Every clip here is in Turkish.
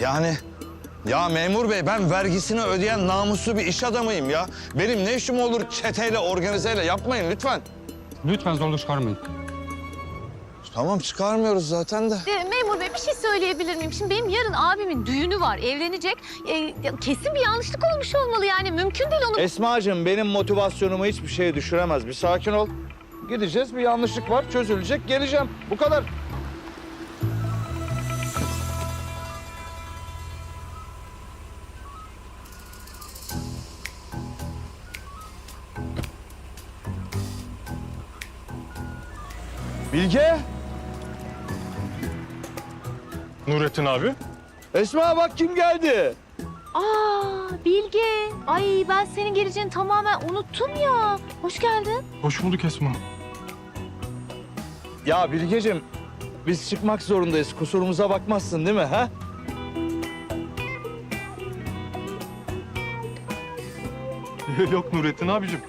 Yani ya memur bey ben vergisini ödeyen namuslu bir iş adamıyım ya. Benim ne işim olur çeteyle, organizeyle yapmayın lütfen. Lütfen zorluk çıkarmayın. Tamam çıkarmıyoruz zaten de. E, memur bey bir şey söyleyebilir miyim? Şimdi benim yarın abimin düğünü var, evlenecek. E, ya kesin bir yanlışlık olmuş olmalı yani. Mümkün değil onu... Esma'cığım benim motivasyonumu hiçbir şeye düşüremez. Bir sakin ol. Gideceğiz bir yanlışlık var çözülecek geleceğim. Bu kadar. Bilge. Nurettin abi. Esma bak kim geldi. Aa Bilge. Ay ben senin geleceğini tamamen unuttum ya. Hoş geldin. Hoş bulduk Esma. Ya Bilgeciğim biz çıkmak zorundayız. Kusurumuza bakmazsın değil mi ha? Yok Nurettin abicim.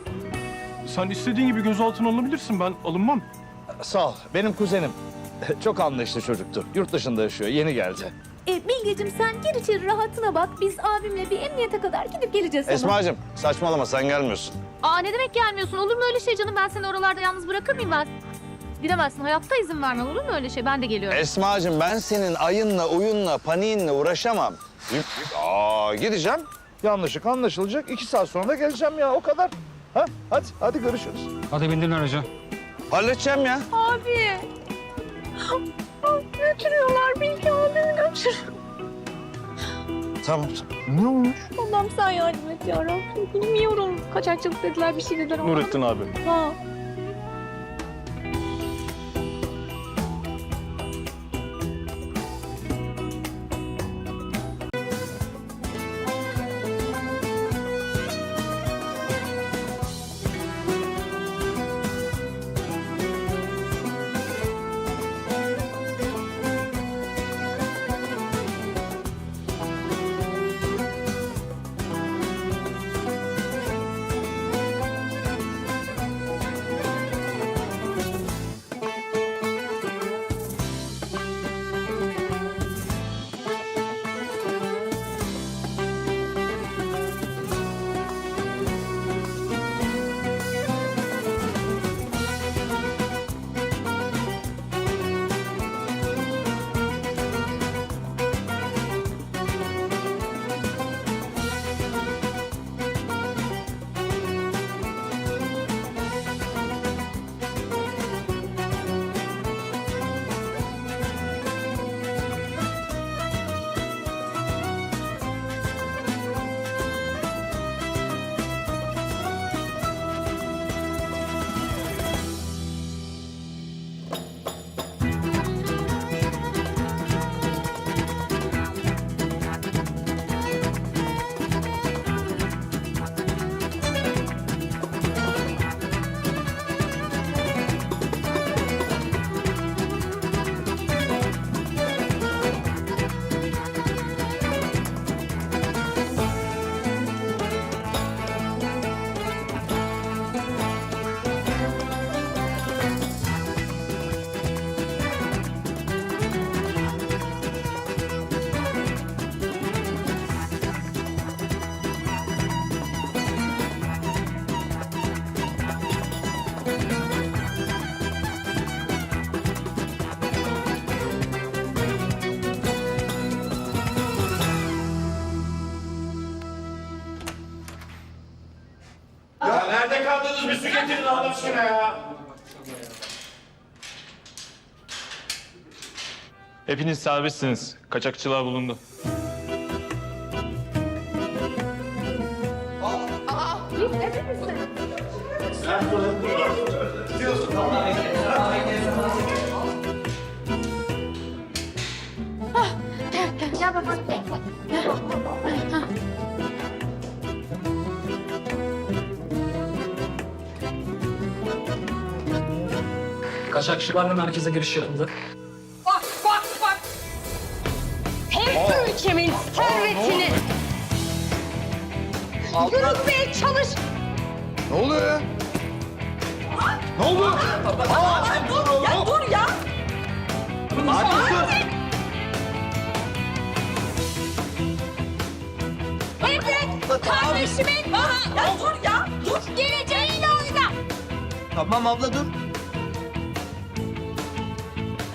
Sen istediğin gibi gözaltına alınabilirsin. Ben alınmam. Sağ ol. Benim kuzenim. Çok anlayışlı çocuktu. Yurt dışında yaşıyor. Yeni geldi. E, Bilgeciğim sen gir içeri rahatına bak. Biz abimle bir emniyete kadar gidip geleceğiz sana. Esma'cığım saçmalama sen gelmiyorsun. Aa ne demek gelmiyorsun? Olur mu öyle şey canım? Ben seni oralarda yalnız bırakır mıyım ben? Gidemezsin. Hayatta izin vermem. Olur mu öyle şey? Ben de geliyorum. Esma'cığım ben senin ayınla, uyunla, paniğinle uğraşamam. Yük, yük. Aa gideceğim. Yanlışlık anlaşılacak. İki saat sonra da geleceğim ya o kadar. Ha? Hadi, hadi görüşürüz. Hadi bindirin araca. Halledeceğim ya. Abi. Götürüyorlar Bilge abimi götür. Tamam. Ne olmuş? Allah'ım sen yardım et ya Rabbim. Bilmiyorum. Kaçakçılık dediler bir şey dediler ama. Nurettin abi. Ha. Bir su getirin Allah aşkına ya. Hepiniz serbestsiniz. Kaçakçılığa bulundu. Kaçakçılarla merkeze giriş yapıldı. Bak bak bak. Hem ülkemin servetini yürütmeye çalış. Ne oluyor ya? Ne oldu? Dur ya dur ya. Hadi dur. Evet, kardeşimin. Ya dur ya, dur. Geleceğiyle oyna. Tamam abla dur.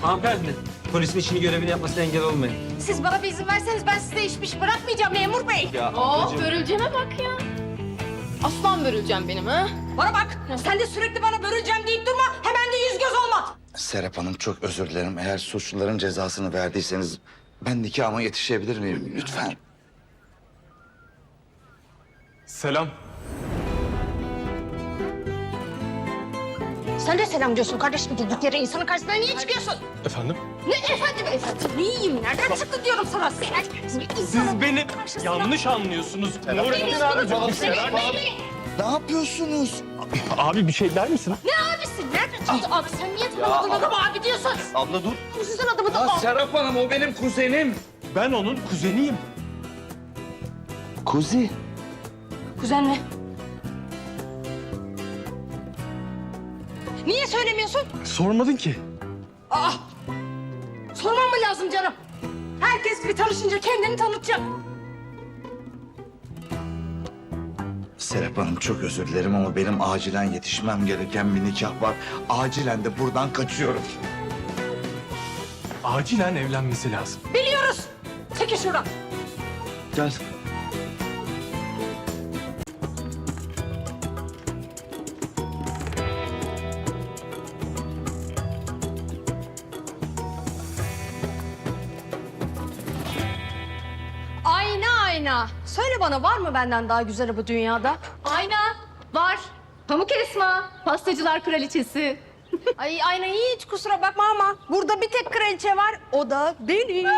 Hanımefendi, polisin işini görevini yapmasına engel olmayın. Siz bana bir izin verseniz ben size iş piş bırakmayacağım memur bey. Ya Oo, börülceme bak ya. Aslan börülcem benim ha. Bana bak, sen de sürekli bana börülcem deyip durma. Hemen de yüz göz olma. Serap Hanım çok özür dilerim. Eğer suçluların cezasını verdiyseniz ben nikahıma yetişebilir miyim lütfen? Selam. Sen de selam diyorsun kardeşim. Durduk yere insanın karşısına niye çıkıyorsun? Efendim? Ne efendim efendim? Neyim? Nereden çıktı diyorum sana? Sen, Siz beni yanlış anlıyorsunuz. Nurettin abi. Ne yapıyorsunuz? Abi bir şey der misin? Ne abisin? Nereden çıktı abi? Sen niye tanımadın adamı abi diyorsun? Abla dur. Sizin adamı da Ya Serap Hanım o benim kuzenim. Ben onun kuzeniyim. Kuzi. Kuzen mi? Niye söylemiyorsun? Sormadın ki. Aa! Sormam mı lazım canım? Herkes bir tanışınca kendini tanıtacak. Serap Hanım çok özür dilerim ama benim acilen yetişmem gereken bir nikah var. Acilen de buradan kaçıyorum. Acilen evlenmesi lazım. Biliyoruz. Çekil şuradan. Gel. Ayna. Söyle bana var mı benden daha güzeli bu dünyada? Ayna var. Pamuk Esma, pastacılar kraliçesi. Ay ayna hiç kusura bakma ama burada bir tek kraliçe var. O da benim.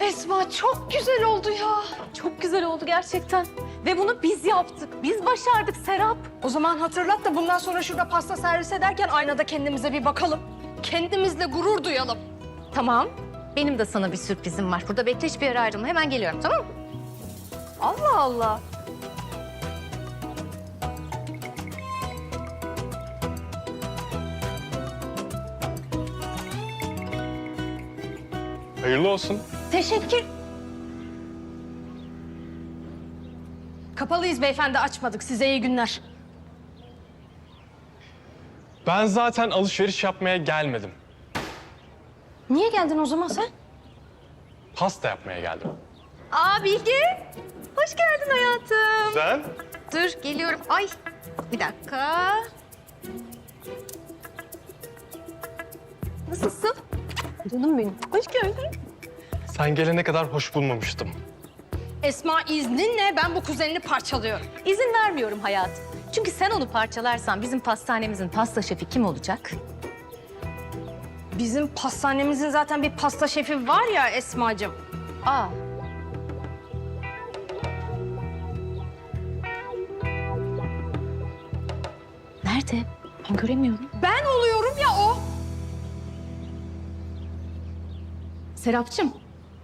Esma çok güzel oldu ya. Çok güzel oldu gerçekten. Ve bunu biz yaptık. Biz başardık Serap. O zaman hatırlat da bundan sonra şurada pasta servis ederken aynada kendimize bir bakalım. Kendimizle gurur duyalım. Tamam. Benim de sana bir sürprizim var. Burada bekle hiçbir yere ayrılma. Hemen geliyorum tamam mı? Allah Allah. Hayırlı olsun. Teşekkür. Kapalıyız beyefendi açmadık. Size iyi günler. Ben zaten alışveriş yapmaya gelmedim. Niye geldin o zaman sen? Pasta yapmaya geldim. Aa Bilge. Hoş geldin hayatım. Sen? Dur geliyorum. Ay bir dakika. Nasılsın? Canım benim. Hoş geldin. Sen gelene kadar hoş bulmamıştım. Esma izninle ben bu kuzenini parçalıyorum. İzin vermiyorum hayatım. Çünkü sen onu parçalarsan bizim pastanemizin pasta şefi kim olacak? Bizim pastanemizin zaten bir pasta şefi var ya Esma'cığım. Aa. Nerede? Ben göremiyorum. Ben oluyorum ya o. Serapcığım,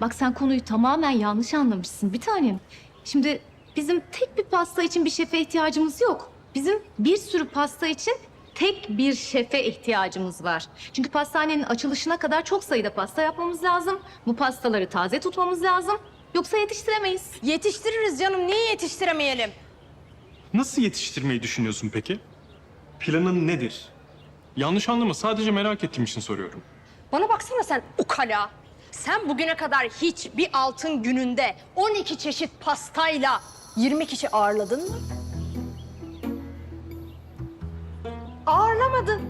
bak sen konuyu tamamen yanlış anlamışsın bir tanem. Şimdi bizim tek bir pasta için bir şefe ihtiyacımız yok. Bizim bir sürü pasta için tek bir şefe ihtiyacımız var. Çünkü pastanenin açılışına kadar çok sayıda pasta yapmamız lazım. Bu pastaları taze tutmamız lazım. Yoksa yetiştiremeyiz. Yetiştiririz canım. Niye yetiştiremeyelim? Nasıl yetiştirmeyi düşünüyorsun peki? Planın nedir? Yanlış anlama sadece merak ettiğim için soruyorum. Bana baksana sen ukala. Sen bugüne kadar hiç bir altın gününde 12 çeşit pastayla 20 kişi ağırladın mı? Ağırlamadın.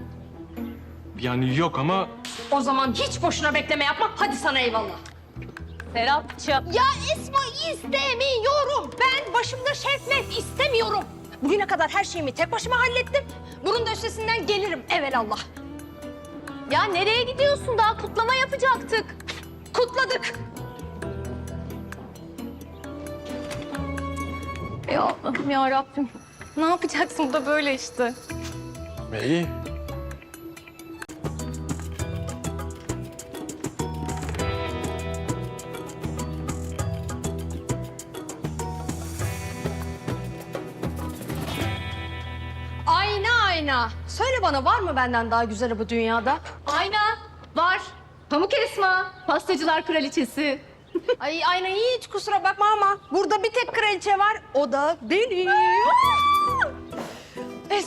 Yani yok ama O zaman hiç boşuna bekleme yapma. Hadi sana eyvallah. Serapcığım. Ya Esma istemiyorum. Ben başımda şeflet istemiyorum. Bugüne kadar her şeyimi tek başıma hallettim. Bunun da üstesinden gelirim evelallah. Ya nereye gidiyorsun? Daha kutlama yapacaktık. Kutladık. Ya Allah'ım ya Rabbim. Ne yapacaksın bu da böyle işte. İyi. Ayna ayna. Söyle bana var mı benden daha güzeli bu dünyada? Ayna var. Pamuk Esma, pastacılar kraliçesi. Ay aynen hiç kusura bakma ama burada bir tek kraliçe var. O da benim.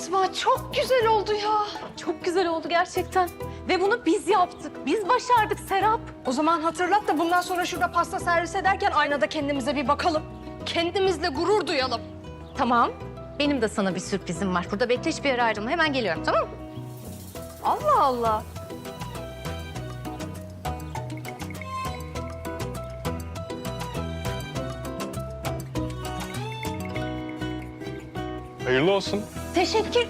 Esma çok güzel oldu ya. Çok güzel oldu gerçekten. Ve bunu biz yaptık. Biz başardık Serap. O zaman hatırlat da bundan sonra şurada pasta servis ederken aynada kendimize bir bakalım. Kendimizle gurur duyalım. Tamam. Benim de sana bir sürprizim var. Burada bekle hiçbir yere ayrılma. Hemen geliyorum tamam mı? Allah Allah. Hayırlı olsun. Teşekkür.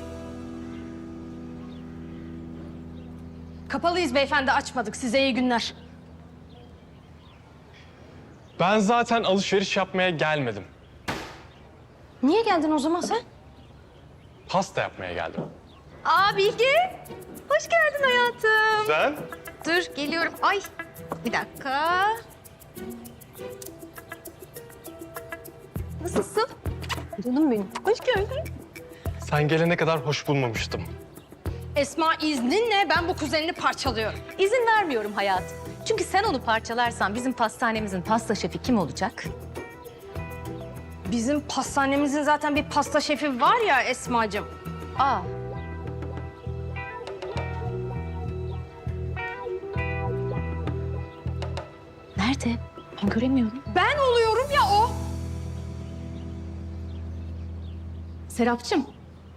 Kapalıyız beyefendi açmadık. Size iyi günler. Ben zaten alışveriş yapmaya gelmedim. Niye geldin o zaman sen? Pasta yapmaya geldim. Aa Bilge. Hoş geldin hayatım. Sen? Dur geliyorum. Ay bir dakika. Nasılsın? Canım benim. Hoş geldin. Sen gelene kadar hoş bulmamıştım. Esma izninle ben bu kuzenini parçalıyorum. İzin vermiyorum hayatım. Çünkü sen onu parçalarsan bizim pastanemizin pasta şefi kim olacak? Bizim pastanemizin zaten bir pasta şefi var ya Esma'cığım. Aa. Nerede? Ben göremiyorum. Ben oluyorum ya o. Serapcığım,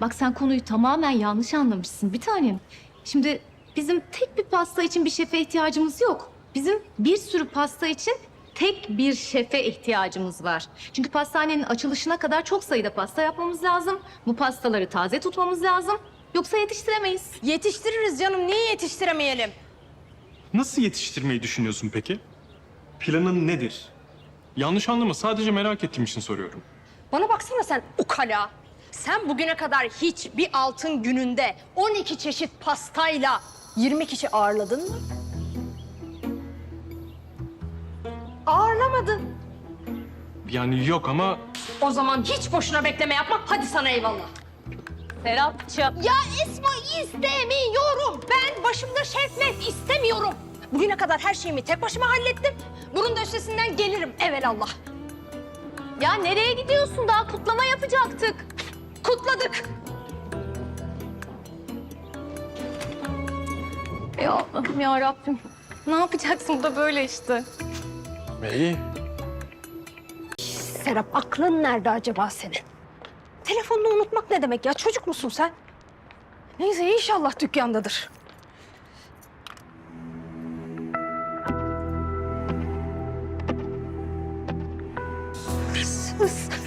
bak sen konuyu tamamen yanlış anlamışsın bir tanem. Şimdi bizim tek bir pasta için bir şefe ihtiyacımız yok. Bizim bir sürü pasta için tek bir şefe ihtiyacımız var. Çünkü pastanenin açılışına kadar çok sayıda pasta yapmamız lazım. Bu pastaları taze tutmamız lazım. Yoksa yetiştiremeyiz. Yetiştiririz canım. Niye yetiştiremeyelim? Nasıl yetiştirmeyi düşünüyorsun peki? Planın nedir? Yanlış anlama sadece merak ettiğim için soruyorum. Bana baksana sen ukala. Sen bugüne kadar hiç bir altın gününde 12 çeşit pastayla 20 kişi ağırladın mı? Ağırlamadın. Yani yok ama O zaman hiç boşuna bekleme yapma. Hadi sana eyvallah. Serapcığım. Ya Esma istemiyorum. Ben başımda şeflet istemiyorum. Bugüne kadar her şeyimi tek başıma hallettim. Bunun da üstesinden gelirim evelallah. Ya nereye gidiyorsun? Daha kutlama yapacaktık. Kutladık. Ya Allah'ım ya Rabbim. Ne yapacaksın bu da böyle işte. iyi. Serap aklın nerede acaba senin? Telefonunu unutmak ne demek ya? Çocuk musun sen? Neyse inşallah dükkandadır. Hırsız.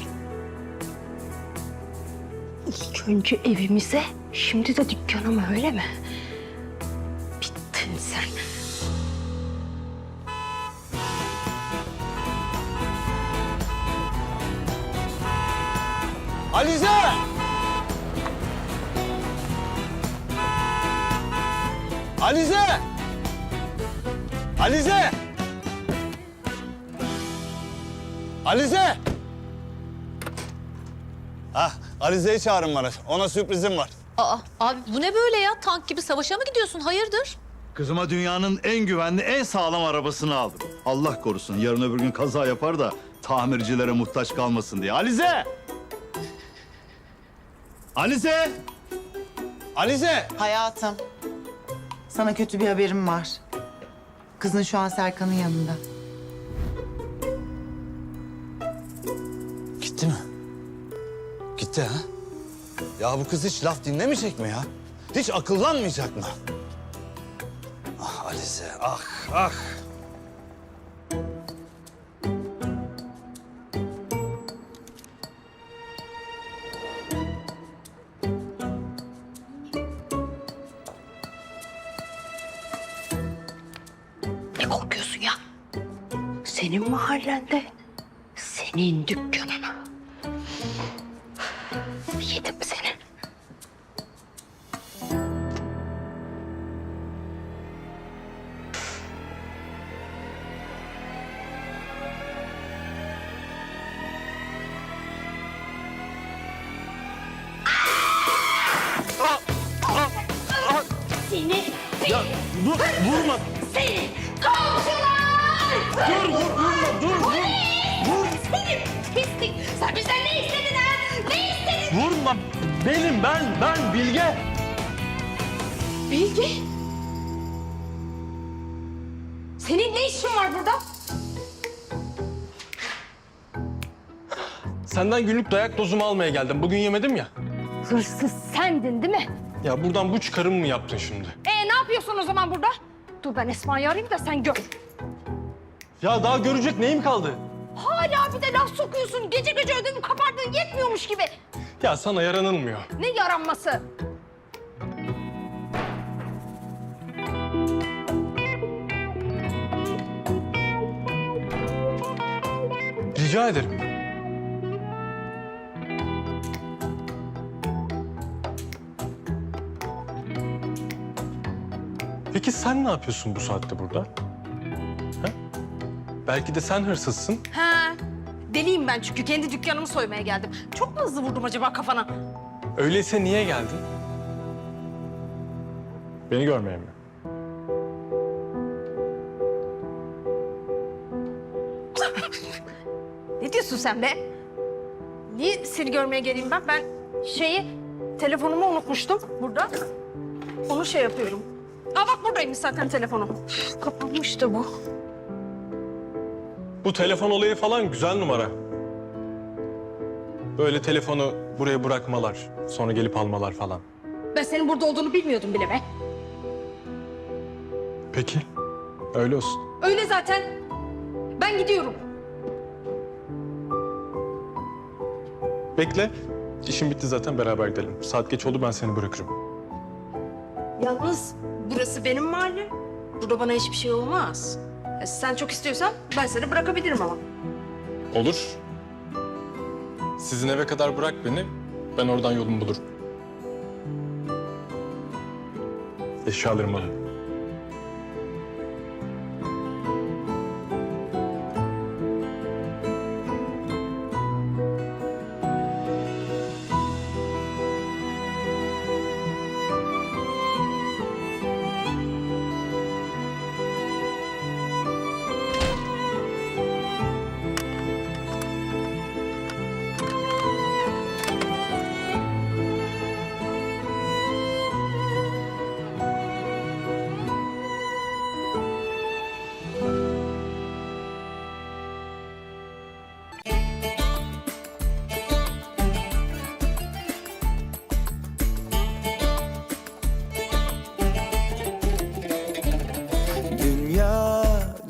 Önce evimize, şimdi de dükkanıma öyle mi? Bittin sen. Alize! Alize! Alize! Alize! Ah, Alize'yi çağırın bana. Ona sürprizim var. Aa, abi bu ne böyle ya? Tank gibi savaşa mı gidiyorsun? Hayırdır? Kızıma dünyanın en güvenli, en sağlam arabasını aldım. Allah korusun yarın öbür gün kaza yapar da tamircilere muhtaç kalmasın diye. Alize! Alize! Alize! Hayatım, sana kötü bir haberim var. Kızın şu an Serkan'ın yanında. Gitti mi? Gitti ha? Ya bu kız hiç laf dinlemeyecek mi ya? Hiç akıllanmayacak mı? Ah Alize, ah, ah. Bilge. Bilge. Senin ne işin var burada? Senden günlük dayak dozumu almaya geldim. Bugün yemedim ya. Hırsız sendin değil mi? Ya buradan bu çıkarım mı yaptın şimdi? Ee ne yapıyorsun o zaman burada? Dur ben Esma'yı arayayım da sen gör. Ya daha görecek neyim kaldı? Hala bir de laf sokuyorsun. Gece gece ödümü kapardığın yetmiyormuş gibi. Ya sana yaranılmıyor. Ne yaranması? Rica ederim. Peki sen ne yapıyorsun bu saatte burada? Ha? Belki de sen hırsızsın. Ha. Deliyim ben çünkü kendi dükkanımı soymaya geldim. Çok mu hızlı vurdum acaba kafana? Öyleyse niye geldin? Beni görmeye mi? Ne diyorsun sen be? Niye seni görmeye geleyim ben? Ben şeyi, telefonumu unutmuştum burada. Onu şey yapıyorum. Aa bak buradaymış zaten telefonum. Üf, Kapanmıştı bu. Bu telefon olayı falan güzel numara. Böyle telefonu buraya bırakmalar, sonra gelip almalar falan. Ben senin burada olduğunu bilmiyordum bile be. Peki, öyle olsun. Öyle zaten. Ben gidiyorum. Bekle, işim bitti zaten beraber gidelim. Saat geç oldu ben seni bırakırım. Yalnız burası benim mahallem. Burada bana hiçbir şey olmaz. E, sen çok istiyorsan ben seni bırakabilirim ama. Olur. Sizin eve kadar bırak beni, ben oradan yolumu bulurum. Eşyalarımı alın.